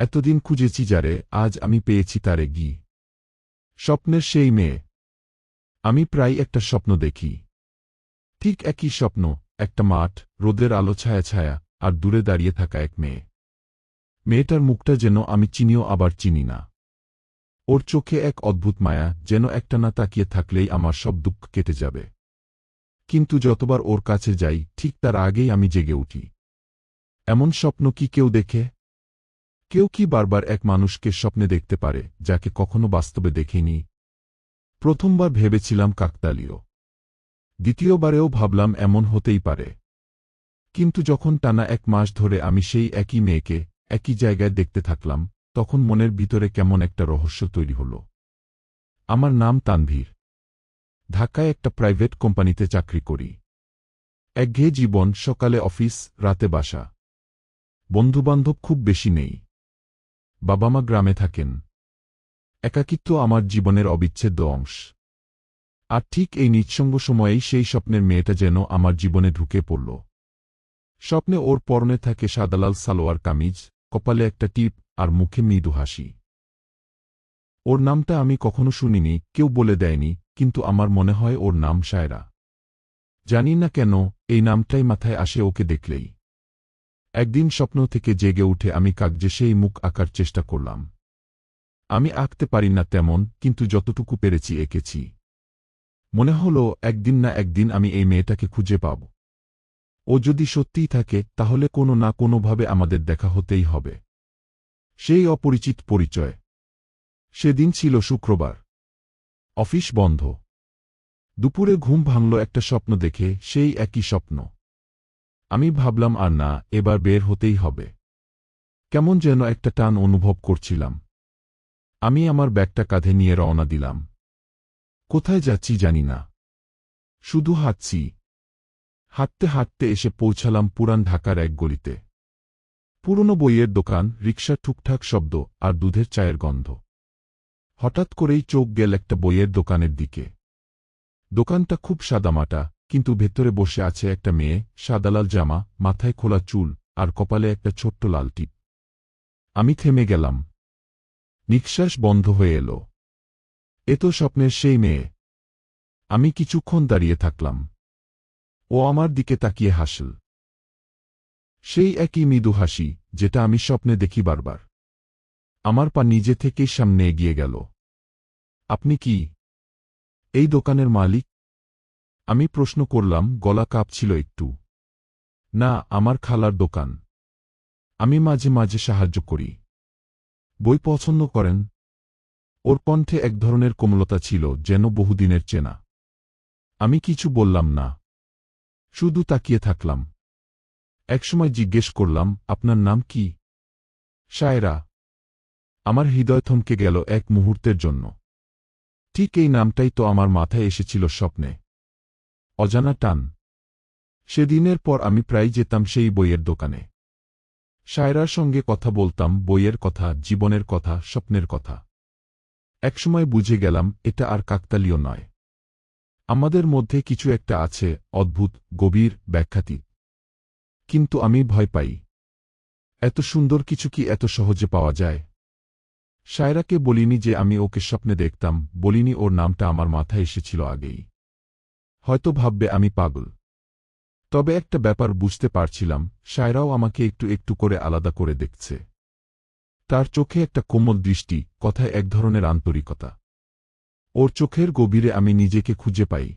এতদিন খুঁজেছি যারে, আজ আমি পেয়েছি তারে গি। স্বপ্নের সেই মেয়ে। আমি প্রায় একটা স্বপ্ন দেখি। ঠিক একই স্বপ্ন, একটা মাঠ, রোদের আলো ছায়া ছায়া, আর দূরে দাঁড়িয়ে থাকা এক মেয়ে। মেয়েটার মুখটা যেন আমি চিনিও আবার চিনি না। ওর চোখে এক অদ্ভুত মায়া, যেন একটানা তাকিয়ে থাকলেই আমার সব দুঃখ কেটে যাবে। কিন্তু যতবার ওর কাছে যাই, ঠিক তার আগেই আমি জেগে উঠি। এমন স্বপ্ন কি কেউ দেখে? কেউ কি বারবার এক মানুষকে স্বপ্নে দেখতে পারে, যাকে কখনো বাস্তবে দেখেনি? প্রথমবার ভেবেছিলাম কাকতালীয়। দ্বিতীয়বারেও ভাবলাম এমন হতেই পারে। কিন্তু যখন টানা এক মাস ধরে আমি সেই একই মেয়েকে একই জায়গায় দেখতে থাকলাম, তখন মনের ভিতরে কেমন একটা রহস্য তৈরি হল। আমার নাম তানভীর। ঢাকায় একটা প্রাইভেট কোম্পানিতে চাকরি করি। একঘেয়ে জীবন, সকালে অফিস, রাতে বাসা। বন্ধুবান্ধব খুব বেশি নেই। বাবা মা গ্রামে থাকেন। একাকিত্ব আমার জীবনের অবিচ্ছেদ্য অংশ। আর ঠিক এই নিঃসঙ্গ সময়েই সেই স্বপ্নের মেয়েটা যেন আমার জীবনে ঢুকে পড়ল। স্বপ্নে ওর পরনে থাকে সাদালাল সালোয়ার কামিজ, কপালে একটা টিপ আর মুখে মৃদু হাসি। ওর নামটা আমি কখনো শুনিনি, কেউ বলে দেয়নি, কিন্তু আমার মনে হয় ওর নাম সায়রা। জানি না কেন, এই নামটাই মাথায় আসে ওকে দেখলেই। একদিন স্বপ্ন থেকে জেগে উঠে আমি কাগজে সেই মুখ আঁকার চেষ্টা করলাম। আমি আঁকতে পারি না তেমন, কিন্তু যতটুকু পেরেছি এঁকেছি। মনে হল, একদিন না একদিন আমি এই মেয়েটাকে খুঁজে পাব। ও যদি সত্যিই থাকে, তাহলে কোনো না কোনোভাবে আমাদের দেখা হতেই হবে। সেই অপরিচিত পরিচয়। সেদিন ছিল শুক্রবার। অফিস বন্ধ। দুপুরে ঘুম ভাঙল একটা স্বপ্ন দেখে, সেই একই স্বপ্ন। আমি ভাবলাম, আর না, এবার বের হতেই হবে। কেমন যেন একটা টান অনুভব করছিলাম। আমি আমার ব্যাগটা কাঁধে নিয়ে রওনা দিলাম। কোথায় যাচ্ছি জানি না। শুধু হাঁটছি। হাঁটতে হাঁটতে এসে পৌঁছালাম পুরান ঢাকার এক গলিতে। পুরনো বইয়ের দোকান, রিক্সার ঠুকঠাক শব্দ আর দুধের চায়ের গন্ধ। হঠাৎ করেই চোখ গেল একটা বইয়ের দোকানের দিকে। দোকানটা খুব সাদামাটা কিন্তু ভেতরে বসে আছে একটা মেয়ে সাদালাল জামা, মাথায় খোলা চুল, আর কপালে একটা ছোট্ট লাল টিপ। আমি থেমে গেলাম। নিঃশ্বাস বন্ধ হয়ে এলো। এ তো স্বপ্নের সেই মেয়ে। আমি কিছুক্ষণ দাঁড়িয়ে থাকলাম। ও আমার দিকে তাকিয়ে হাসল। সেই একই মৃদু হাসি, যেটা আমি স্বপ্নে দেখি বারবার। আমার পা নিজে থেকেই সামনে এগিয়ে গেল। আপনি কি? এই দোকানের মালিক? আমি প্রশ্ন করলাম, গলা কাঁপছিল একটু। না, আমার খালার দোকান। আমি মাঝে মাঝে সাহায্য করি। বই পছন্দ করেন? ওর কণ্ঠে এক ধরনের কোমলতা ছিল, যেন বহুদিনের চেনা। আমি কিছু বললাম না। শুধু তাকিয়ে থাকলাম। একসময় জিজ্ঞেস করলাম, আপনার নাম কি? শায়রা আমার হৃদয় থমকে গেল এক মুহূর্তের জন্য। ঠিক এই নামটাই তো আমার মাথায় এসেছিল স্বপ্নে। অজানা টান। সেদিনের পর আমি প্রায় যেতাম সেই বইয়ের দোকানে। সায়রার সঙ্গে কথা বলতাম, বইয়ের কথা, জীবনের কথা, স্বপ্নের কথা। একসময় বুঝে গেলাম, এটা আর কাকতালীয় নয়। আমাদের মধ্যে কিছু একটা আছে, অদ্ভুত, গভীর, ব্যাখ্যাতীত। কিন্তু আমি ভয় পাই। এত সুন্দর কিছু কি এত সহজে পাওয়া যায়? সায়রাকে বলিনি যে আমি ওকে স্বপ্নে দেখতাম, বলিনি ওর নামটা আমার মাথায় এসেছিল আগেই। হয়তো ভাববে আমি পাগল। তবে একটা ব্যাপার বুঝতে পারছিলাম সায়রাও আমাকে একটু একটু করে আলাদা করে দেখছে। তার চোখে একটা কোমল দৃষ্টি, কথায় এক ধরনের আন্তরিকতা। ওর চোখের গভীরে আমি নিজেকে খুঁজে পাই।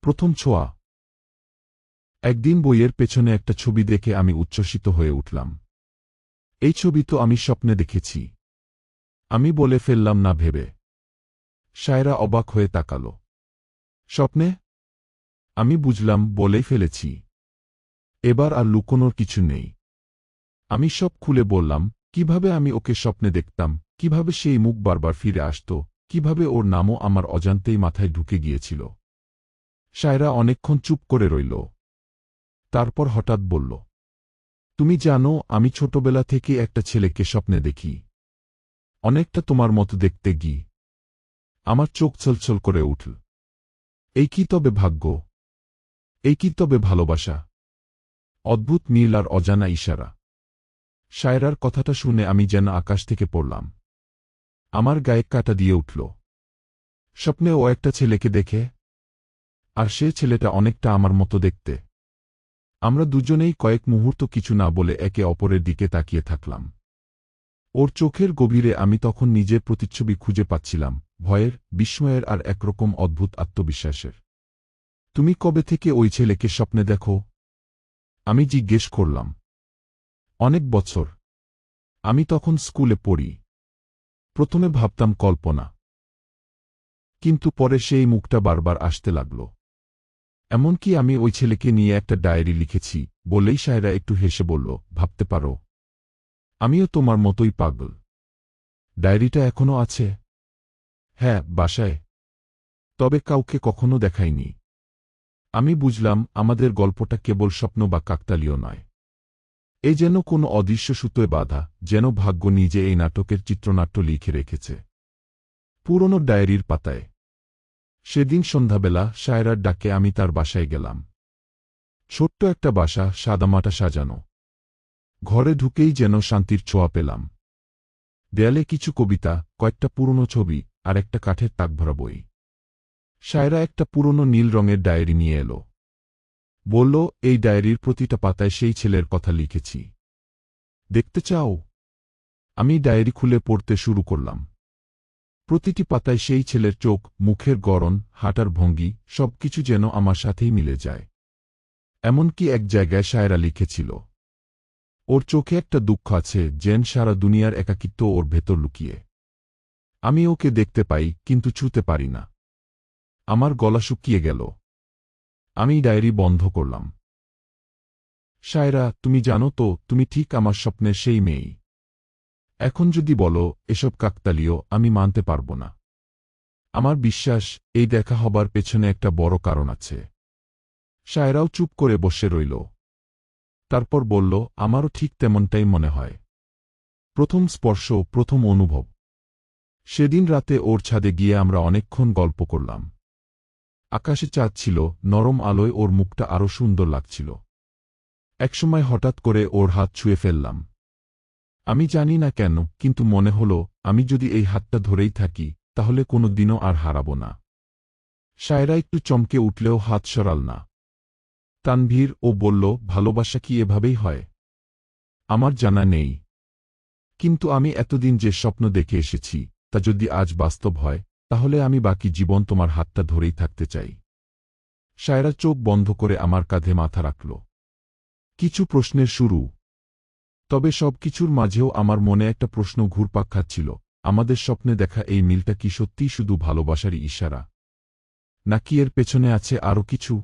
প্রথম ছোঁয়া। একদিন বইয়ের পেছনে একটা ছবি দেখে আমি উচ্ছ্বসিত হয়ে উঠলাম। এই ছবি তো আমি স্বপ্নে দেখেছি। আমি বলে ফেললাম, না ভেবে। সায়রা অবাক হয়ে তাকাল। স্বপ্নে? আমি বুঝলাম, বলেই ফেলেছি। এবার আর লুকোনোর কিছু নেই। আমি সব খুলে বললাম, কীভাবে আমি ওকে স্বপ্নে দেখতাম, কীভাবে সেই মুখ বারবার ফিরে আসত, কীভাবে ওর নামও আমার অজান্তেই মাথায় ঢুকে গিয়েছিল। সায়রা অনেকক্ষণ চুপ করে রইল। তারপর হঠাৎ বলল, তুমি জানো, আমি ছোটবেলা থেকে একটা ছেলেকে স্বপ্নে দেখি। অনেকটা তোমার মতো দেখতে গি আমার চোখ ছলছল করে উঠল। এই কি তবে ভাগ্য? এই কি তবে ভালোবাসা? অদ্ভুত নীল আর অজানা ইশারা। সায়রার কথাটা শুনে আমি যেন আকাশ থেকে পড়লাম। আমার গায়ে কাটা দিয়ে উঠল। স্বপ্নে ও একটা ছেলেকে দেখে, আর সে ছেলেটা অনেকটা আমার মতো দেখতে। আমরা দুজনেই কয়েক মুহূর্ত কিছু না বলে একে অপরের দিকে তাকিয়ে থাকলাম। ওর চোখের গভীরে আমি তখন নিজের প্রতিচ্ছবি খুঁজে পাচ্ছিলাম, ভয়ের, বিস্ময়ের আর একরকম অদ্ভুত আত্মবিশ্বাসের। তুমি কবে থেকে ওই ছেলেকে স্বপ্নে দেখো? আমি জিজ্ঞেস করলাম। অনেক বছর। আমি তখন স্কুলে পড়ি। প্রথমে ভাবতাম কল্পনা। কিন্তু পরে সেই মুখটা বারবার আসতে লাগল। এমনকি আমি ওই ছেলেকে নিয়ে একটা ডায়েরি লিখেছি বলেই সায়রা একটু হেসে বলল, ভাবতে পারো। আমিও তোমার মতোই পাগল। ডায়েরিটা এখনও আছে? হ্যাঁ বাসায়। তবে কাউকে কখনো দেখাইনি। আমি বুঝলাম, আমাদের গল্পটা কেবল স্বপ্ন বা কাকতালীয় নয়। এ যেন কোনো অদৃশ্য সুতোয় বাধা, যেন ভাগ্য নিজে এই নাটকের চিত্রনাট্য লিখে রেখেছে। পুরনো ডায়েরির পাতায়। সেদিন সন্ধ্যাবেলা সায়রার ডাকে আমি তার বাসায় গেলাম। ছোট্ট একটা বাসা, সাদামাটা সাজানো। ঘরে ঢুকেই যেন শান্তির ছোঁয়া পেলাম। দেয়ালে কিছু কবিতা, কয়েকটা পুরনো ছবি আর একটা কাঠের তাকভরা বই। সায়রা একটা পুরনো নীল রঙের ডায়েরি নিয়ে এলো। বলল, এই ডায়েরির প্রতিটা পাতায় সেই ছেলের কথা লিখেছি। দেখতে চাও? আমি ডায়েরি খুলে পড়তে শুরু করলাম। প্রতিটি পাতায় সেই ছেলের চোখ, মুখের গড়ন, হাঁটার ভঙ্গি, সবকিছু যেন আমার সাথেই মিলে যায়। এমনকি এক জায়গায় সায়রা লিখেছিল, ওর চোখে একটা দুঃখ আছে, যেন সারা দুনিয়ার একাকিত্ব ওর ভেতর লুকিয়ে। আমি ওকে দেখতে পাই, কিন্তু ছুতে পারি না। আমার গলা শুকিয়ে গেল। আমি ডায়েরি বন্ধ করলাম। সায়রা তুমি জানো তো, তুমি ঠিক আমার স্বপ্নের সেই মেয়েই। এখন যদি বলো, এসব কাকতালীয়, আমি মানতে পারব না। আমার বিশ্বাস, এই দেখা হবার পেছনে একটা বড় কারণ আছে। সায়রাও চুপ করে বসে রইল। তারপর বলল, আমারও ঠিক তেমনটাই মনে হয়। প্রথম স্পর্শ, প্রথম অনুভব। সেদিন রাতে ওর ছাদে গিয়ে আমরা অনেকক্ষণ গল্প করলাম। আকাশে চাঁদ ছিল, নরম আলোয় ওর মুখটা আরও সুন্দর লাগছিল। একসময় হঠাৎ করে ওর হাত ছুঁয়ে ফেললাম। আমি জানি না কেন, কিন্তু মনে হল, আমি যদি এই হাতটা ধরেই থাকি, তাহলে কোনো দিনও আর হারাব না। সায়রা একটু চমকে উঠলেও হাত সরাল না। তানভীর ও বলল, ভালোবাসা কি এভাবেই হয়? আমার জানা নেই। কিন্তু আমি এতদিন যে স্বপ্ন দেখে এসেছি, তা যদি আজ বাস্তব হয় তাহলে আমি বাকি জীবন তোমার হাতটা ধরেই থাকতে চাই। সায়রা চোখ বন্ধ করে আমার কাঁধে মাথা রাখল। কিছু প্রশ্নের শুরু। তবে সব কিছুর মাঝেও আমার মনে একটা প্রশ্ন ঘুরপাক খাচ্ছিল। আমাদের স্বপ্নে দেখা এই মিলটা কি সত্যিই শুধু ভালোবাসারই ইশারা? নাকি এর পেছনে আছে আরও কিছু?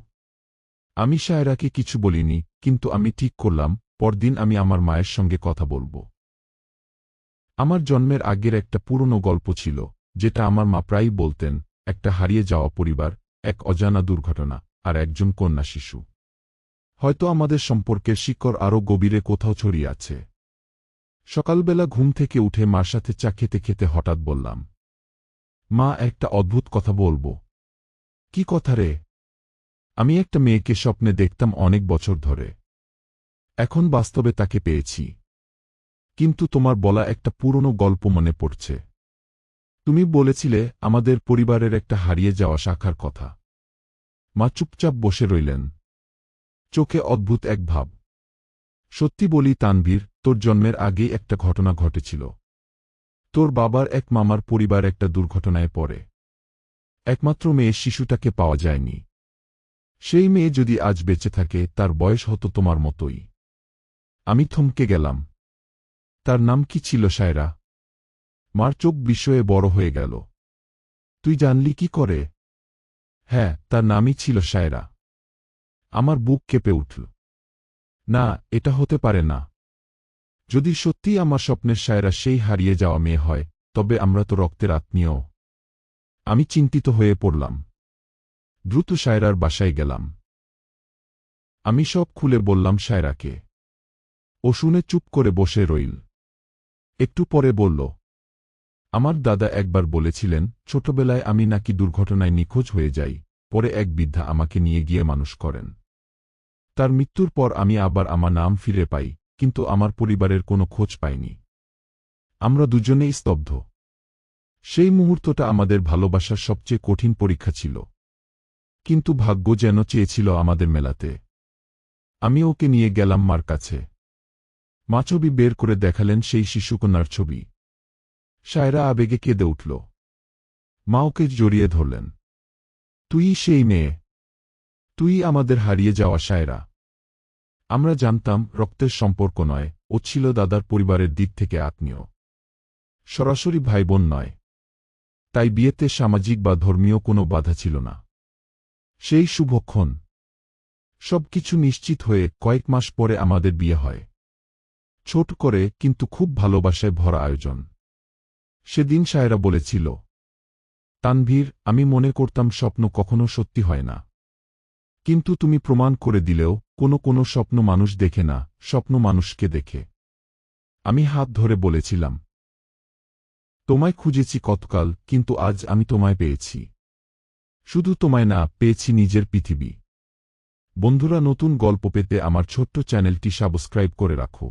আমি সায়রাকে কিছু বলিনি, কিন্তু আমি ঠিক করলাম, পরদিন আমি আমার মায়ের সঙ্গে কথা বলব। আমার জন্মের আগের একটা পুরনো গল্প ছিল। যেটা আমার মা প্রায়ই বলতেন, একটা হারিয়ে যাওয়া পরিবার, এক অজানা দুর্ঘটনা, আর একজন কন্যা শিশু। হয়তো আমাদের সম্পর্কের শিকড় আরও গভীরে কোথাও ছড়িয়ে আছে। সকালবেলা ঘুম থেকে উঠে মার সাথে চা খেতে খেতে হঠাৎ বললাম, মা, একটা অদ্ভুত কথা বলব। কি কথা রে? আমি একটা মেয়েকে স্বপ্নে দেখতাম অনেক বছর ধরে। এখন বাস্তবে তাকে পেয়েছি। কিন্তু তোমার বলা একটা পুরনো গল্প মনে পড়ছে। তুমি বলেছিলে আমাদের পরিবারের একটা হারিয়ে যাওয়া শাখার কথা। মা চুপচাপ বসে রইলেন। চোখে অদ্ভুত এক ভাব। সত্যি বলি তানভীর, তোর জন্মের আগেই একটা ঘটনা ঘটেছিল। তোর বাবার এক মামার পরিবার একটা দুর্ঘটনায় পড়ে। একমাত্র মেয়ে শিশুটাকে পাওয়া যায়নি। সেই মেয়ে যদি আজ বেঁচে থাকে, তার বয়স হতো তোমার মতোই। আমি থমকে গেলাম। তার নাম কি ছিল সায়রা? মার চোখ বিষয়ে বড় হয়ে গেল। তুই জানলি কি করে? হ্যাঁ তার নামই ছিল সায়রা। আমার বুক কেঁপে উঠল। না, এটা হতে পারে না। যদি সত্যি আমার স্বপ্নের সায়রা সেই হারিয়ে যাওয়া মেয়ে হয়, তবে আমরা তো রক্তের আত্মীয়। আমি চিন্তিত হয়ে পড়লাম। দ্রুত সায়রার বাসায় গেলাম। আমি সব খুলে বললাম সায়রাকে। ও শুনে চুপ করে বসে রইল। একটু পরে বলল আমার দাদা একবার বলেছিলেন, ছোটবেলায় আমি নাকি দুর্ঘটনায় নিখোঁজ হয়ে যাই, পরে এক বৃদ্ধা আমাকে নিয়ে গিয়ে মানুষ করেন। তার মৃত্যুর পর আমি আবার আমার নাম ফিরে পাই, কিন্তু আমার পরিবারের কোনো খোঁজ পাইনি। আমরা দুজনেই স্তব্ধ। সেই মুহূর্তটা আমাদের ভালোবাসার সবচেয়ে কঠিন পরীক্ষা ছিল। কিন্তু ভাগ্য যেন চেয়েছিল আমাদের মেলাতে। আমি ওকে নিয়ে গেলাম মার কাছে। মা ছবি বের করে দেখালেন সেই শিশুকন্যার ছবি। সায়রা আবেগে কেঁদে উঠল। মা ওকে জড়িয়ে ধরলেন। তুই সেই মেয়ে। তুই আমাদের হারিয়ে যাওয়া সায়রা আমরা জানতাম রক্তের সম্পর্ক নয় ও ছিল দাদার পরিবারের দিক থেকে আত্মীয়। সরাসরি ভাই বোন নয়। তাই বিয়েতে সামাজিক বা ধর্মীয় কোনো বাধা ছিল না। সেই শুভক্ষণ। সবকিছু নিশ্চিত হয়ে কয়েক মাস পরে আমাদের বিয়ে হয়। ছোট করে কিন্তু খুব ভালোবাসায় ভরা আয়োজন। সেদিন সায়রা বলেছিল, তানভীর, আমি মনে করতাম স্বপ্ন কখনো সত্যি হয় না। কিন্তু তুমি প্রমাণ করে দিলেও কোনো কোনো স্বপ্ন মানুষ দেখে না, স্বপ্ন মানুষকে দেখে। আমি হাত ধরে বলেছিলাম, তোমায় খুঁজেছি কতকাল, কিন্তু আজ আমি তোমায় পেয়েছি। শুধু তোমায় না, পেয়েছি নিজের পৃথিবী। বন্ধুরা, নতুন গল্প পেতে আমার ছোট্ট চ্যানেলটি সাবস্ক্রাইব করে রাখো।